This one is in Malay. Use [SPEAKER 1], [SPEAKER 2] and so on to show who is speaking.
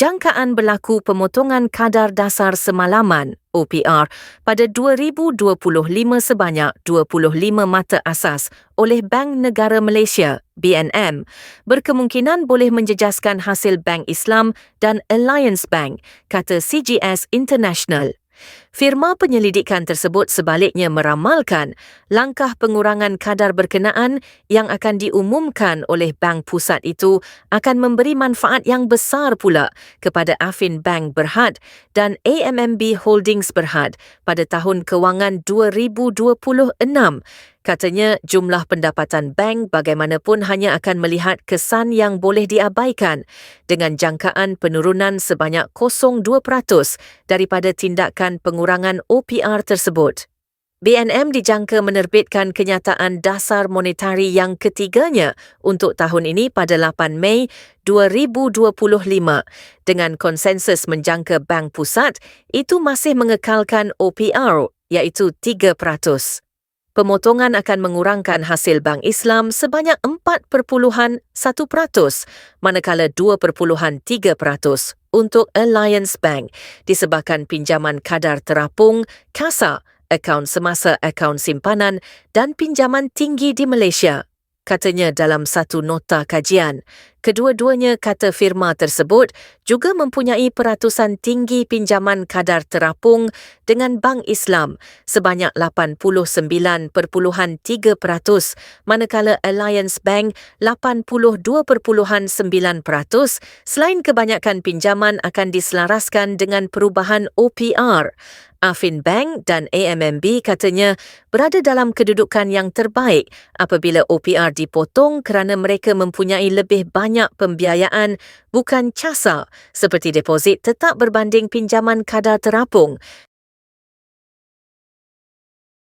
[SPEAKER 1] jangkaan berlaku pemotongan kadar dasar semalaman OPR pada 2025 sebanyak 25 mata asas oleh Bank Negara Malaysia BNM berkemungkinan boleh menjejaskan hasil Bank Islam dan Alliance Bank kata CGS International Firma penyelidikan tersebut sebaliknya meramalkan langkah pengurangan kadar berkenaan yang akan diumumkan oleh Bank Pusat itu akan memberi manfaat yang besar pula kepada Afin Bank Berhad dan AMMB Holdings Berhad pada tahun kewangan 2026 Katanya jumlah pendapatan bank bagaimanapun hanya akan melihat kesan yang boleh diabaikan dengan jangkaan penurunan sebanyak 0.2% daripada tindakan pengurangan OPR tersebut. BNM dijangka menerbitkan kenyataan dasar monetari yang ketiganya untuk tahun ini pada 8 Mei 2025 dengan konsensus menjangka Bank Pusat itu masih mengekalkan OPR iaitu 3% pemotongan akan mengurangkan hasil Bank Islam sebanyak 4.1%, manakala 2.3% untuk Alliance Bank disebabkan pinjaman kadar terapung, KASA, akaun semasa akaun simpanan dan pinjaman tinggi di Malaysia katanya dalam satu nota kajian. Kedua-duanya kata firma tersebut juga mempunyai peratusan tinggi pinjaman kadar terapung dengan Bank Islam sebanyak 89.3% manakala Alliance Bank 82.9% selain kebanyakan pinjaman akan diselaraskan dengan perubahan OPR. Afin Bank dan AMMB katanya berada dalam kedudukan yang terbaik apabila OPR dipotong kerana mereka mempunyai lebih banyak pembiayaan bukan casa seperti deposit tetap berbanding pinjaman kadar terapung